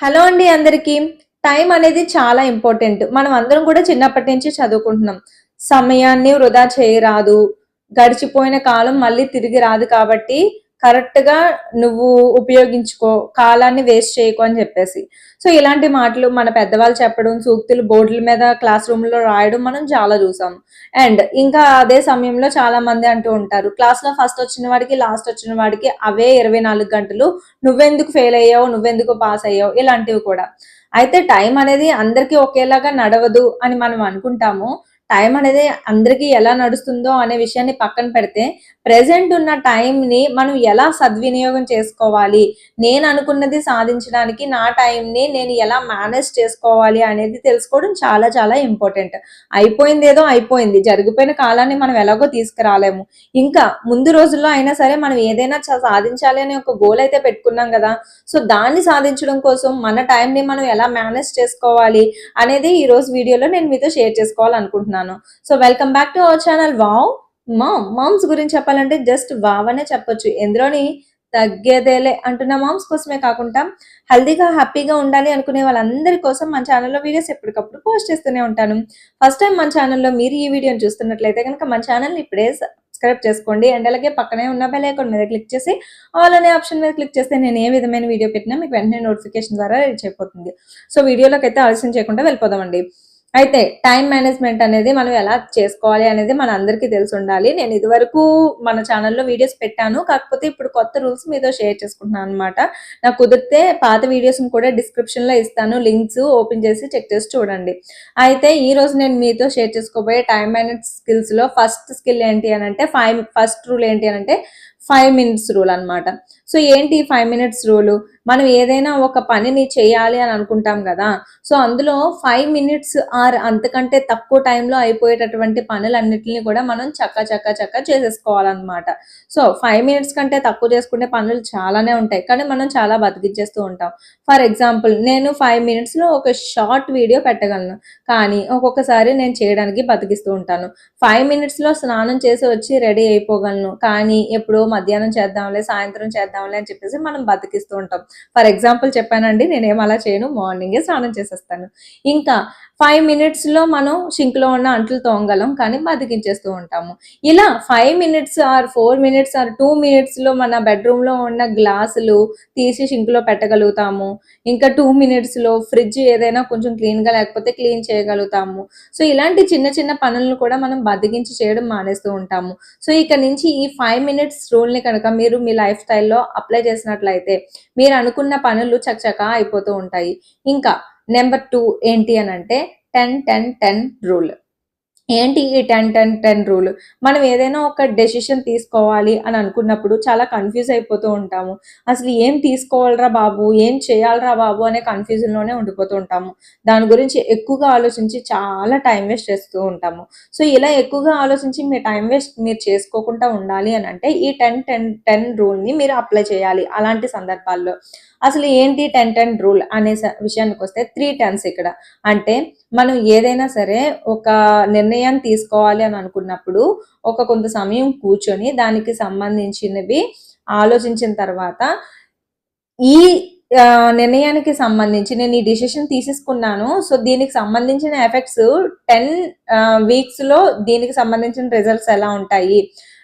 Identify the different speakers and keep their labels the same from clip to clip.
Speaker 1: Hello అండి అందరికీ. Time అనేది చాలా ఇంపార్టెంట్. మనం అందరం కూడా చిన్నప్పటి నుంచి చదువుకుంటున్నాం. సమయాన్ని వృధా చేయరాదు. గడిచిపోయిన కాలం మళ్ళీ తిరిగి రాదు కాబట్టి కరెక్ట్గా నువ్వు ఉపయోగించుకో కాలాన్ని వేస్ట్ చేయకు అని చెప్పేసి. సో ఇలాంటి మాటలు మన పెద్దవాళ్ళు చెప్పడం సూక్తులు బోర్డుల మీద క్లాస్ రూమ్లో రాయడం మనం చాలా చూసాం. అండ్ ఇంకా అదే సమయంలో చాలా మంది అంటూ ఉంటారు క్లాస్లో ఫస్ట్ వచ్చిన వాడికి లాస్ట్ వచ్చిన వాడికి అవే ఇరవై నాలుగు గంటలు. నువ్వెందుకు ఫెయిల్ అయ్యావు? నువ్వెందుకు పాస్ అయ్యావు? ఇలాంటివి కూడా. అయితే టైం అనేది అందరికీ ఒకేలాగా నడవదు అని మనం అనుకుంటాము. టైం అనేది అందరికీ ఎలా నడుస్తుందో అనే విషయాన్ని పక్కన పెడితే ప్రెసెంట్ ఉన్న టైంని మనం ఎలా సద్వినియోగం చేసుకోవాలి? నేను అనుకున్నది సాధించడానికి నా టైంని నేను ఎలా మేనేజ్ చేసుకోవాలి అనేది తెలుసుకోవడం చాలా చాలా ఇంపార్టెంట్. అయిపోయింది ఏదో అయిపోయింది. జరిగిపోయిన కాలాన్ని మనం ఎలాగో తీసుకురాలేము. ఇంకా ముందు రోజుల్లో అయినా సరే మనం ఏదైనా చ- సాధించాలి అనే ఒక గోల్ అయితే పెట్టుకున్నాం కదా. సో దాన్ని సాధించడం కోసం మన టైంని మనం ఎలా మేనేజ్ చేసుకోవాలి అనేది ఈ రోజు వీడియోలో నేను మీతో షేర్ చేసుకోవాలనుకుంటున్నాను. So welcome back to our channel wow mom moms గురించి చెప్పాలంటే జస్ట్ వావ్ అనే చెప్పొచ్చు. ఎందులోని? తగ్గేదేలే అంటున్న మామ్స్ కోసమే కాకుండా హెల్దీగా హ్యాపీగా ఉండాలి అనుకునే వాళ్ళందరి కోసం మన ఛానల్లో వీడియోస్ ఎప్పటికప్పుడు పోస్ట్ చేస్తూనే ఉంటాను. ఫస్ట్ టైం మన ఛానల్లో మీరు ఈ వీడియోని చూస్తున్నట్లయితే కనుక మన ఛానల్ని ఇప్పుడే సబ్స్క్రైబ్ చేసుకోండి. అండ్ అలాగే పక్కనే ఉన్న బెల్ ఐకాన్ మీద క్లిక్ చేసి ఆల్ అనే ఆప్షన్ మీద క్లిక్ చేస్తే నేను ఏ విధమైన వీడియో పెట్టినా మీకు వెంటనే నోటిఫికేషన్ ద్వారా రీచ్ అయిపోతుంది. సో వీడియోలోకి అయితే ఆలస్యం చేయకుండా వెళ్ళిపోదామండి. అయితే టైం మేనేజ్మెంట్ అనేది మనం ఎలా చేసుకోవాలి అనేది మన అందరికీ తెలిసి ఉండాలి. నేను ఇదివరకు మన ఛానల్లో వీడియోస్ పెట్టాను. కాకపోతే ఇప్పుడు కొత్త రూల్స్ మీతో షేర్ చేసుకుంటున్నాను అనమాట నాకు కుదిరితే పాత వీడియోస్ కూడా డిస్క్రిప్షన్లో ఇస్తాను. లింక్స్ ఓపెన్ చేసి చెక్ చేసి చూడండి. అయితే ఈ రోజు నేను మీతో షేర్ చేసుకోబోయే టైం మేనేజ్ స్కిల్స్లో ఫస్ట్ స్కిల్ ఏంటి అని అంటే ఫైవ్ ఫస్ట్ రూల్ ఏంటి అని అంటే ఫైవ్ మినిట్స్ రూల్ అన్నమాట. సో ఏంటి ఫైవ్ మినిట్స్ రూల్? మనం ఏదైనా ఒక పనిని చేయాలి అని అనుకుంటాం కదా సో అందులో ఫైవ్ మినిట్స్ ఆర్ అంతకంటే తక్కువ టైంలో అయిపోయేటటువంటి పనులన్నిటిని కూడా మనం చక్క చక్క చక్క చేసేసుకోవాలన్నమాట. సో ఫైవ్ మినిట్స్ కంటే తక్కువ చేసుకునే పనులు చాలానే ఉంటాయి కానీ మనం చాలా బతికిచ్చేస్తూ ఉంటాం. ఫర్ ఎగ్జాంపుల్ నేను ఫైవ్ మినిట్స్లో ఒక షార్ట్ వీడియో పెట్టగలను కానీ ఒక్కొక్కసారి నేను చేయడానికి బతికిస్తూ ఉంటాను. ఫైవ్ మినిట్స్లో స్నానం చేసి వచ్చి రెడీ అయిపోగలను కానీ ఎప్పుడో మధ్యాహ్నం చేద్దాంలే సాయంత్రం చేద్దాంలే అని చెప్పేసి మనం బతికిస్తూ ఉంటాం. ఫర్ ఎగ్జాంపుల్ చెప్పానండి నేనేం అలా చేయను మార్నింగే స్నానం చేసేస్తాను. ఇంకా ఫైవ్ మినిట్స్లో మనం షింక్లో ఉన్న అంట్లు తోమగలం కానీ బతికించేస్తూ ఉంటాము. ఇలా five minutes or four minutes or two మినిట్స్లో మన బెడ్రూమ్లో ఉన్న గ్లాసులు తీసి షింక్లో పెట్టగలుగుతాము. ఇంకా టూ మినిట్స్లో ఫ్రిడ్జ్ ఏదైనా కొంచెం క్లీన్గా లేకపోతే క్లీన్ చేయగలుగుతాము. సో ఇలాంటి చిన్న చిన్న పనులను కూడా మనం బతికించి చేయడం మానేస్తూ ఉంటాము. సో ఇక నుంచి ఈ ఫైవ్ మినిట్స్ రూల్ని కనుక మీరు మీ లైఫ్ స్టైల్లో అప్లై చేసినట్లయితే మీరు అనుకున్న పనులు చకచకా అయిపోతూ ఉంటాయి. ఇంకా నెంబర్ టూ ఏంటి అని అంటే టెన్ టెన్ టెన్ రూల్. ఏంటి ఈ టెన్ టెన్ టెన్ రూల్? మనం ఏదైనా ఒక డెసిషన్ తీసుకోవాలి అని అనుకున్నప్పుడు చాలా కన్ఫ్యూజ్ అయిపోతూ ఉంటాము. అసలు ఏం తీసుకోవాలరా బాబు? ఏం చేయాలరా బాబు? అనే కన్ఫ్యూజన్లోనే ఉండిపోతూ ఉంటాము. దాని గురించి ఎక్కువగా ఆలోచించి చాలా టైం వేస్ట్ చేస్తూ ఉంటాము. సో ఇలా ఎక్కువగా ఆలోచించి మీ టైం వేస్ట్ మీరు చేసుకోకుండా ఉండాలి అని అంటే ఈ టెన్ టెన్ టెన్ రూల్ని మీరు అప్లై చేయాలి అలాంటి సందర్భాల్లో. అసలు ఏంటి టెన్ టెన్ రూల్ అనే విషయానికి వస్తే త్రీ టెన్స్ ఇక్కడ. అంటే మనం ఏదైనా సరే ఒక నిర్ణయాన్ని తీసుకోవాలి అని అనుకున్నప్పుడు ఒక కొంత సమయం కూర్చొని దానికి సంబంధించినవి ఆలోచించిన తర్వాత ఈ నిర్ణయానికి సంబంధించి నేను ఈ డిసిషన్ తీసేసుకున్నాను. సో దీనికి సంబంధించిన ఎఫెక్ట్స్ టెన్ వీక్స్లో దీనికి సంబంధించిన రిజల్ట్స్ ఎలా ఉంటాయి?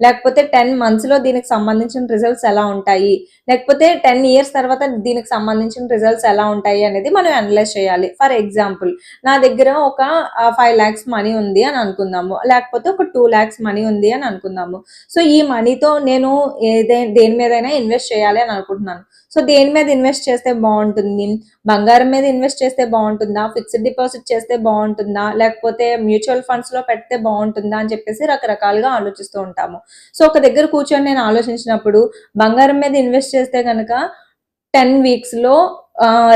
Speaker 1: లేకపోతే టెన్ మంత్స్లో దీనికి సంబంధించిన రిజల్ట్స్ ఎలా ఉంటాయి? లేకపోతే టెన్ ఇయర్స్ తర్వాత దీనికి సంబంధించిన రిజల్ట్స్ ఎలా ఉంటాయి అనేది మనం అనలైజ్ చేయాలి. ఫర్ ఎగ్జాంపుల్ నా దగ్గర ఒక ఫైవ్ ల్యాక్స్ మనీ ఉంది అని అనుకుందాము. లేకపోతే ఒక టూ ల్యాక్స్ మనీ ఉంది అని అనుకుందాము. సో ఈ మనీతో నేను ఏదై దేని మీదైనా ఇన్వెస్ట్ చేయాలి అని అనుకుంటున్నాను. సో దేని మీద ఇన్వెస్ట్ చేస్తే బాగుంటుంది? బంగారం మీద ఇన్వెస్ట్ చేస్తే బాగుంటుందా? ఫిక్స్డ్ డిపాజిట్ చేస్తే బాగుంటుందా? లేకపోతే మ్యూచువల్ ఫండ్స్లో పెడితే బాగుంటుందా? అని చెప్పేసి రకరకాలుగా ఆలోచిస్తూ ఉంటాము. సో ఒక దగ్గర కూర్చొని నేను ఆలోచించినప్పుడు బంగారం మీద ఇన్వెస్ట్ చేస్తే కనుక టెన్ వీక్స్లో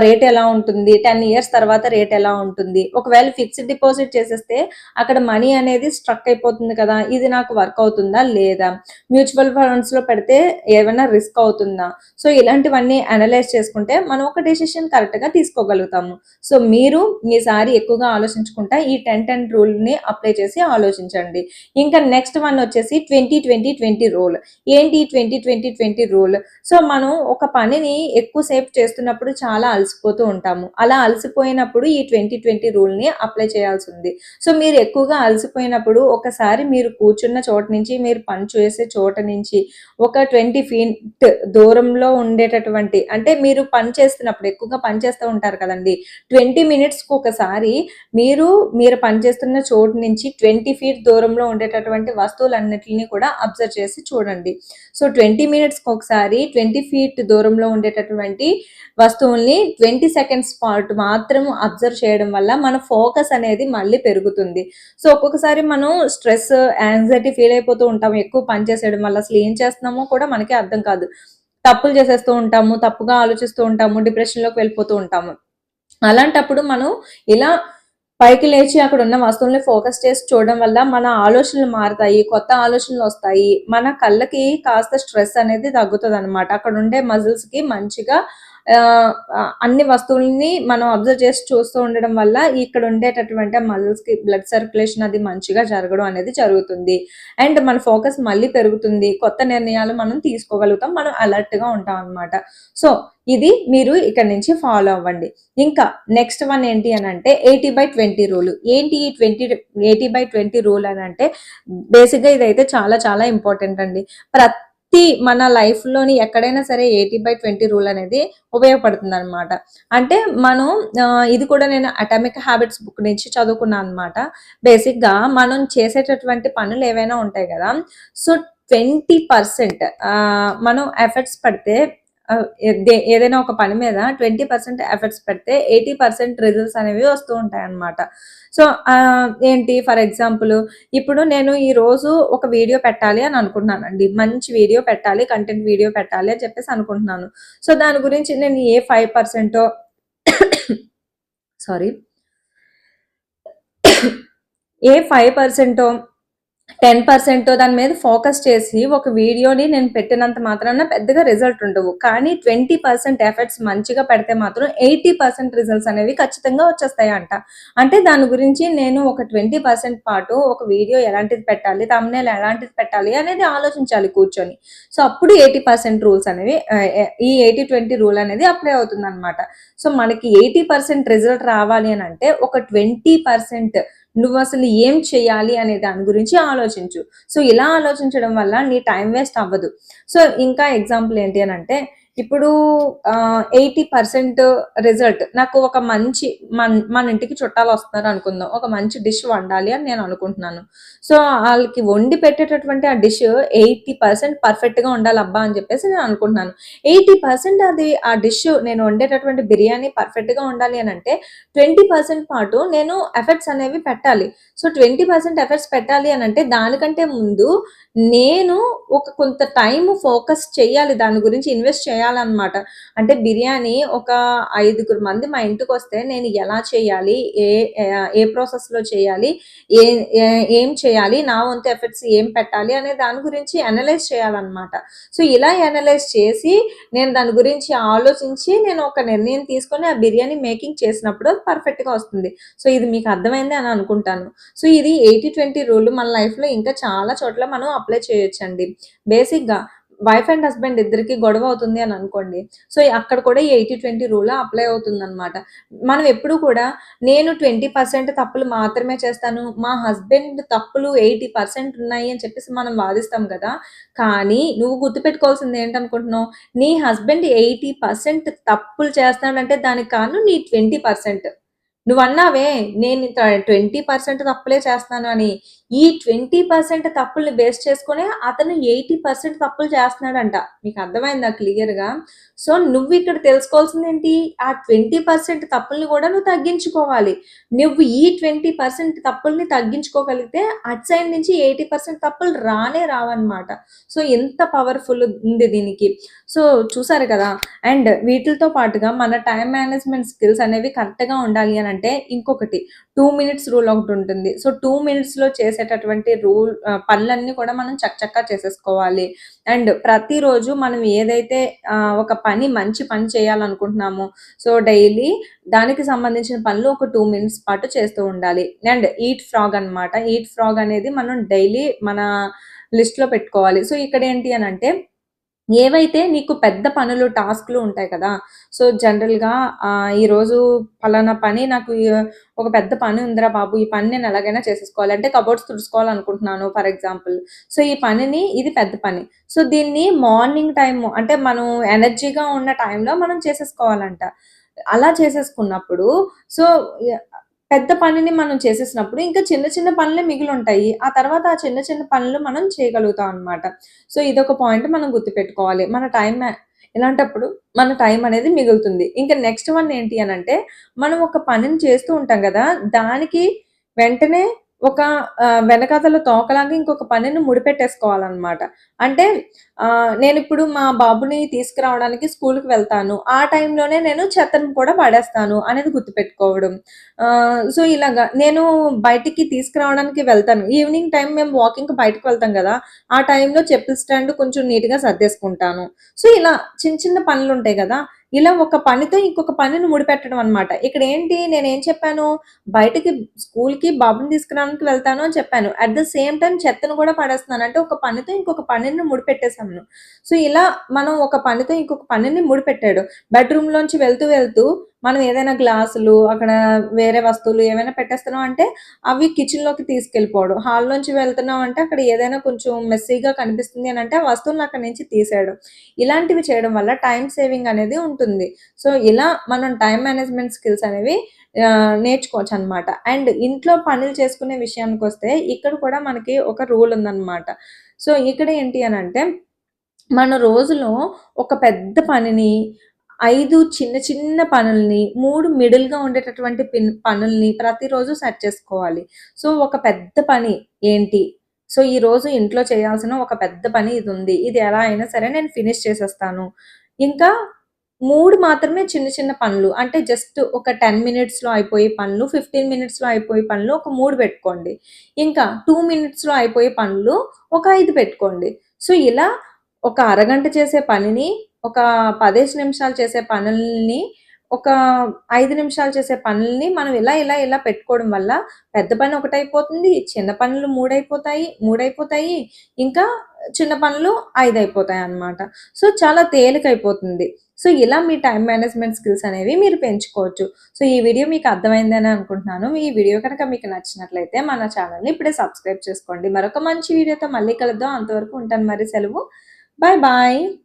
Speaker 1: రేట్ ఎలా ఉంటుంది? టెన్ ఇయర్స్ తర్వాత రేట్ ఎలా ఉంటుంది? ఒకవేళ ఫిక్స్డ్ డిపాజిట్ చేసేస్తే అక్కడ మనీ అనేది స్ట్రక్ అయిపోతుంది కదా? ఇది నాకు వర్క్ అవుతుందా? లేదా? మ్యూచువల్ ఫండ్స్లో పెడితే ఏమైనా రిస్క్ అవుతుందా? సో ఇలాంటివన్నీ అనలైజ్ చేసుకుంటే మనం ఒక డెసిషన్ కరెక్ట్గా తీసుకోగలుగుతాము. సో మీరు ఈసారి ఎక్కువగా ఆలోచించుకుంటా ఈ టెన్ టెన్ రూల్ని అప్లై చేసి ఆలోచించండి. ఇంకా నెక్స్ట్ వన్ వచ్చేసి ట్వంటీ ట్వంటీ ట్వంటీ రూల్ ఏంటి twenty twenty twenty rule so మనం ఒక పనిని ఎక్కువసేపు చేస్తున్నప్పుడు చాలా అలసిపోతూ ఉంటాము. అలా అలసిపోయినప్పుడు ఈ ట్వంటీ ట్వంటీ రూల్ని అప్లై చేయాల్సి ఉంది. సో మీరు ఎక్కువగా అలసిపోయినప్పుడు ఒకసారి మీరు కూర్చున్న చోట నుంచి మీరు పని చేసే చోట నుంచి ఒక ట్వంటీ ఫీట్ దూరంలో ఉండేటటువంటి అంటే మీరు పని చేస్తున్నప్పుడు ఎక్కువగా పని చేస్తూ ఉంటారు కదండి. ట్వంటీ మినిట్స్కి ఒకసారి మీరు మీరు పనిచేస్తున్న చోటు నుంచి ట్వంటీ ఫీట్ దూరంలో ఉండేటటువంటి వస్తువులన్నిటిని కూడా అబ్జర్వ్ చేసి చూడండి. సో ట్వంటీ మినిట్స్కి ఒకసారి ట్వంటీ ఫీట్ దూరంలో ఉండేటటువంటి ఓన్లీ ట్వంటీ సెకండ్స్ పాటు మాత్రం అబ్జర్వ్ చేయడం వల్ల మన ఫోకస్ అనేది మళ్ళీ పెరుగుతుంది. సో ఒక్కొక్కసారి మనం స్ట్రెస్ యాంగ్జైటీ ఫీల్ అయిపోతూ ఉంటాము. ఎక్కువ పని చేసేయడం వల్ల అసలు ఏం చేస్తున్నామో కూడా మనకి అర్థం కాదు. తప్పులు చేసేస్తూ ఉంటాము తప్పుగా ఆలోచిస్తూ ఉంటాము డిప్రెషన్లోకి వెళ్ళిపోతూ ఉంటాము. అలాంటప్పుడు మనం ఇలా పైకి లేచి అక్కడ ఉన్న వస్తువుల్ని ఫోకస్ చేసి చూడడం వల్ల మన ఆలోచనలు మారుతాయి కొత్త ఆలోచనలు వస్తాయి. మన కళ్ళకి కాస్త స్ట్రెస్ అనేది తగ్గుతుంది అనమాట అక్కడ ఉండే మజిల్స్కి మంచిగా అన్ని వస్తువుల్ని మనం అబ్జర్వ్ చేసి చూస్తూ ఉండడం వల్ల ఇక్కడ ఉండేటటువంటి మజిల్స్కి బ్లడ్ సర్క్యులేషన్ అది మంచిగా జరగడం అనేది జరుగుతుంది. అండ్ మన ఫోకస్ మళ్ళీ పెరుగుతుంది. కొత్త నిర్ణయాలు మనం తీసుకోగలుగుతాం. మనం అలర్ట్గా ఉంటాం అన్నమాట. సో ఇది మీరు ఇక్కడ నుంచి ఫాలో అవ్వండి. ఇంకా నెక్స్ట్ వన్ ఏంటి అని అంటే ఎయిటీ బై ట్వంటీ రూల్ ఏంటి ఈ twenty eighty by twenty rule అని అంటే బేసిక్గా ఇదైతే చాలా చాలా ఇంపార్టెంట్ అండి. ప్రతి ప్రతి మన లైఫ్లోని ఎక్కడైనా సరే ఎయిటీ బై ట్వంటీ రూల్ అనేది ఉపయోగపడుతుంది అనమాట అంటే మనం ఇది కూడా నేను అటామిక్ హ్యాబిట్స్ బుక్ నుంచి చదువుకున్నాను అనమాట బేసిక్గా మనం చేసేటటువంటి పనులు ఏవైనా ఉంటాయి కదా. సో ట్వంటీ పర్సెంట్ మనం ఎఫర్ట్స్ పడితే ఏదైనా ఒక పని మీద ట్వంటీ పర్సెంట్ ఎఫర్ట్స్ పెడితే ఎయిటీ పర్సెంట్ రిజల్ట్స్ అనేవి వస్తూ ఉంటాయి అన్నమాట. సో ఏంటి? ఫర్ ఎగ్జాంపుల్ ఇప్పుడు నేను ఈ రోజు ఒక వీడియో పెట్టాలి అని అనుకుంటున్నానండి. మంచి వీడియో పెట్టాలి కంటెంట్ వీడియో పెట్టాలి అని చెప్పేసి అనుకుంటున్నాను. సో దాని గురించి నేను ఏ ఫైవ్ పర్సెంటో సారీ. ఏ ఫైవ్ పర్సెంటో టెన్ పర్సెంట్ దాని మీద ఫోకస్ చేసి ఒక వీడియోని నేను పెట్టినంత మాత్రాన పెద్దగా రిజల్ట్ ఉండవు. కానీ ట్వంటీ పర్సెంట్ ఎఫర్ట్స్ మంచిగా పెడితే మాత్రం ఎయిటీ పర్సెంట్ రిజల్ట్స్ అనేవి ఖచ్చితంగా వచ్చేస్తాయి అంట అంటే దాని గురించి నేను ఒక ట్వంటీ పర్సెంట్ పాటు ఒక వీడియో ఎలాంటిది పెట్టాలి తమ్నేల్ ఎలాంటిది పెట్టాలి అనేది ఆలోచించాలి కూర్చొని. సో అప్పుడు ఎయిటీ పర్సెంట్ రూల్స్ అనేవి ఈ ఎయిటీ ట్వంటీ రూల్ అనేది అప్లై అవుతుంది అనమాట సో మనకి ఎయిటీ పర్సెంట్ రిజల్ట్ రావాలి అని అంటే ఒక ట్వంటీ పర్సెంట్ నువ్వు అసలు ఏం చేయాలి అనే దాని గురించి ఆలోచించు. సో ఇలా ఆలోచించడం వల్ల నీ టైం వేస్ట్ అవ్వదు. సో ఇంకా ఎగ్జాంపుల్ ఏంటి అని అంటే ఇప్పుడు ఎయిటీ పర్సెంట్ రిజల్ట్ నాకు ఒక మంచి మన మన ఇంటికి చుట్టాలు వస్తున్నారు అనుకుందాం. ఒక మంచి డిష్ వండాలి అని నేను అనుకుంటున్నాను. సో వాళ్ళకి వండి పెట్టేటటువంటి ఆ డిష్ ఎయిటీ పర్సెంట్ పర్ఫెక్ట్గా ఉండాలి అబ్బా అని చెప్పేసి నేను అనుకుంటున్నాను. ఎయిటీ పర్సెంట్ అది ఆ డిష్ నేను వండేటటువంటి బిర్యానీ పర్ఫెక్ట్గా ఉండాలి అని అంటే ట్వంటీ పర్సెంట్ పాటు నేను ఎఫర్ట్స్ అనేవి పెట్టాలి. సో ట్వంటీ పర్సెంట్ ఎఫర్ట్స్ పెట్టాలి అని అంటే దానికంటే ముందు నేను ఒక కొంత టైం ఫోకస్ చేయాలి. దాని గురించి ఇన్వెస్ట్ చేయాలి చేయాలన్నమాట అంటే బిర్యానీ ఒక ఐదుగురు మంది మా ఇంటికి వస్తే నేను ఎలా చేయాలి ఏ ఏ- ప్రాసెస్లో చేయాలి ఏ ఏం చేయాలి నా వంతు ఎఫర్ట్స్ ఏం పెట్టాలి అనే దాని గురించి అనలైజ్ చేయాలన్నమాట. సో ఇలా అనలైజ్ చేసి నేను దాని గురించి ఆలోచించి నేను ఒక నిర్ణయం తీసుకొని ఆ బిర్యానీ మేకింగ్ చేసినప్పుడు అది పర్ఫెక్ట్గా వస్తుంది. సో ఇది మీకు అర్థమైంది అని అనుకుంటాను. సో ఇది ఎయిటీ ట్వంటీ రూల్ మన లైఫ్లో ఇంకా చాలా చోట్ల మనం అప్లై చేయొచ్చండి. బేసిక్గా వైఫ్ అండ్ హస్బెండ్ ఇద్దరికి గొడవ అవుతుంది అని అనుకోండి. సో అక్కడ కూడా ఎయిటీ ట్వంటీ రూల్ అప్లై అవుతుంది అనమాట మనం ఎప్పుడు కూడా నేను ట్వంటీ పర్సెంట్ తప్పులు మాత్రమే చేస్తాను మా హస్బెండ్ తప్పులు ఎయిటీ పర్సెంట్ ఉన్నాయి అని చెప్పేసి మనం వాదిస్తాం కదా. కానీ నువ్వు గుర్తుపెట్టుకోవాల్సింది ఏంటనుకుంటున్నావు? నీ హస్బెండ్ ఎయిటీ పర్సెంట్ తప్పులు చేస్తాడంటే దానికి కారణం నీ ట్వంటీ పర్సెంట్. నువ్వు అన్నావే నేను ట్వంటీ పర్సెంట్ తప్పులే చేస్తాను అని. ఈ ట్వంటీ పర్సెంట్ తప్పుల్ని బేస్ చేసుకునే అతను ఎయిటీ పర్సెంట్ తప్పులు చేస్తున్నాడంట. మీకు అర్థమైందా క్లియర్గా? సో నువ్వు ఇక్కడ తెలుసుకోవాల్సింది ఏంటి ఆ ట్వంటీ పర్సెంట్ తప్పుల్ని కూడా నువ్వు తగ్గించుకోవాలి. నువ్వు ఈ ట్వంటీ పర్సెంట్ తప్పుల్ని తగ్గించుకోగలిగితే అట్ సైడ్ నుంచి ఎయిటీ పర్సెంట్ తప్పులు రానే రావన్నమాట. సో ఎంత పవర్ఫుల్ ఉంది దీనికి. సో చూసారు కదా? అండ్ వీటితో పాటుగా మన టైం మేనేజ్మెంట్ స్కిల్స్ అనేవి కరెక్ట్గా ఉండాలి అని అంటే ఇంకొకటి టూ మినిట్స్ రూల్ ఒకటి ఉంటుంది. సో టూ మినిట్స్లో చేసేటటువంటి రూల్ పనులన్నీ కూడా మనం చక్కచక్క చేసేసుకోవాలి. అండ్ ప్రతిరోజు మనం ఏదైతే ఒక పని మంచి పని చేయాలనుకుంటున్నామో సో డైలీ దానికి సంబంధించిన పనులు ఒక టూ మినిట్స్ పాటు చేస్తూ ఉండాలి. అండ్ ఈట్ ఫ్రాగ్ అన్నమాట. ఈట్ ఫ్రాగ్ అనేది మనం డైలీ మన లిస్ట్లో పెట్టుకోవాలి. సో ఇక్కడ ఏంటి అని అంటే ఏవైతే నీకు పెద్ద పనులు, టాస్క్‌లు ఉంటాయి కదా! సో, జనరల్‌గా ఈరోజు పలానా పని నాకు ఒక పెద్ద పని ఉందిరా బాబు! ఈ పని నేను ఎలాగైనా చేసేసుకోవాలి. అంటే కబోర్డ్స్ తుడుచుకోవాలనుకుంటున్నాను ఫర్ ఎగ్జాంపుల్. సో, ఈ పనిని ఇది పెద్ద పని. సో, దీన్ని మార్నింగ్ టైము అంటే మనం ఎనర్జీగా ఉన్న టైంలో మనం చేసేసుకోవాలంట. అలా చేసేసుకున్నప్పుడు సో, పెద్ద పనిని మనం చేసేసినప్పుడు ఇంకా చిన్న చిన్న పనులే మిగిలుంటాయి. ఆ తర్వాత ఆ చిన్న చిన్న పనులు మనం చేయగలుగుతాం అనమాట. సో, ఇదొక పాయింట్ మనం గుర్తుపెట్టుకోవాలి. మన టైం ఇలాంటప్పుడు మన టైం అనేది మిగులుతుంది. ఇంకా నెక్స్ట్ వన్ ఏంటి అని అంటే మనం ఒక పనిని చేస్తూ ఉంటాం కదా దానికి వెంటనే ఒక వెనకాతల తోకలాగా ఇంకొక పనిని ముడిపెట్టేసుకోవాలన్నమాట అంటే నేను ఇప్పుడు మా బాబుని తీసుకురావడానికి స్కూల్కి వెళ్తాను. ఆ టైంలోనే నేను చెత్తను కూడా పడేస్తాను అనేది గుర్తుపెట్టుకోవడం. సో, ఇలాగా నేను బయటికి తీసుకురావడానికి వెళ్తాను. ఈవినింగ్ టైం మేము వాకింగ్‌కి బయటకి వెళ్తాం కదా ఆ టైంలో చెప్పుల స్టాండ్ కొంచెం నీట్‌గా సర్దేసుకుంటాను. సో, ఇలా చిన్న చిన్న పనులు ఉంటాయి కదా ఇలా ఒక పనితో ఇంకొక పనిని ముడిపెట్టడం అనమాట. నేను నేనేం చెప్పాను, బయటకి స్కూల్కి బాబుని తీసుకురావడానికి వెళ్తాను అని చెప్పాను. అట్ ద సేమ్ టైం చెత్తను కూడా పడేస్తున్నాను. అంటే ఒక పనితో ఇంకొక పనిని ముడిపెట్టేసాను. సో, ఇలా మనం ఒక పనితో ఇంకొక పనిని ముడిపెట్టాడు. బెడ్‌రూమ్‌లోంచి వెళ్తూ వెళ్తూ మనం ఏదైనా గ్లాసులు, అక్కడ వేరే వస్తువులు ఏమైనా పెట్టేస్తున్నాం అంటే అవి కిచెన్‌లోకి తీసుకెళ్ళిపోవడం. హాల్‌లోంచి వెళ్తున్నాం అంటే అక్కడ ఏదైనా కొంచెం మెస్సీగా కనిపిస్తుంది అని ఆ వస్తువులను అక్కడి నుంచి తీసేయడం. ఇలాంటివి చేయడం వల్ల టైం సేవింగ్ అనేది ఉంటుంది. సో, ఇలా మనం టైం మేనేజ్‌మెంట్ స్కిల్స్ అనేవి నేర్చుకోవచ్చు అనమాట అండ్ ఇంట్లో పనులు చేసుకునే విషయానికి వస్తే ఇక్కడ కూడా మనకి ఒక రూల్ ఉందన్నమాట సో, ఇక్కడ ఏంటి అని అంటే మన రోజులో ఒక పెద్ద పనిని ఐదు చిన్న చిన్న పనుల్ని, మూడు మిడిల్‌గా ఉండేటటువంటి పిన్ పనుల్ని ప్రతిరోజు సెట్ చేసుకోవాలి. సో, ఒక పెద్ద పని ఏంటి? సో, ఈరోజు ఇంట్లో చేయాల్సిన ఒక పెద్ద పని ఇది ఉంది ఇది ఎలా అయినా సరే నేను ఫినిష్ చేసేస్తాను. ఇంకా మూడు మాత్రమే చిన్న చిన్న పనులు. అంటే జస్ట్ ఒక 10 మినిట్స్‌లో అయిపోయే పనులు, 15 మినిట్స్‌లో అయిపోయే పనులు ఒక మూడు పెట్టుకోండి. ఇంకా టూ మినిట్స్‌లో అయిపోయే పనులు ఒక ఐదు పెట్టుకోండి. సో, ఇలా ఒక అరగంట చేసే పనిని, ఒక 15 నిమిషాలు చేసే పనుల్ని, ఒక ఐదు నిమిషాలు చేసే పనుల్ని మనం ఇలా, ఇలా, ఇలా పెట్టుకోవడం వల్ల పెద్ద పని ఒకటైపోతుంది. చిన్న పనులు మూడైపోతాయి మూడైపోతాయి ఇంకా చిన్న పనులు ఐదు అయిపోతాయి అన్నమాట సో, చాలా తేలికైపోతుంది. సో, ఇలా మీ టైం మేనేజ్‌మెంట్ స్కిల్స్ అనేవి మీరు పెంచుకోవచ్చు. సో, ఈ వీడియో మీకు అర్థమైందని అనుకుంటున్నాను. ఈ వీడియో కనుక మీకు నచ్చినట్లయితే మన ఛానల్ని ఇప్పుడే సబ్స్క్రైబ్ చేసుకోండి. మరొక మంచి వీడియోతో మళ్ళీ కలుద్దాం. అంతవరకు ఉంటాను మరి సెలవు. Bye bye.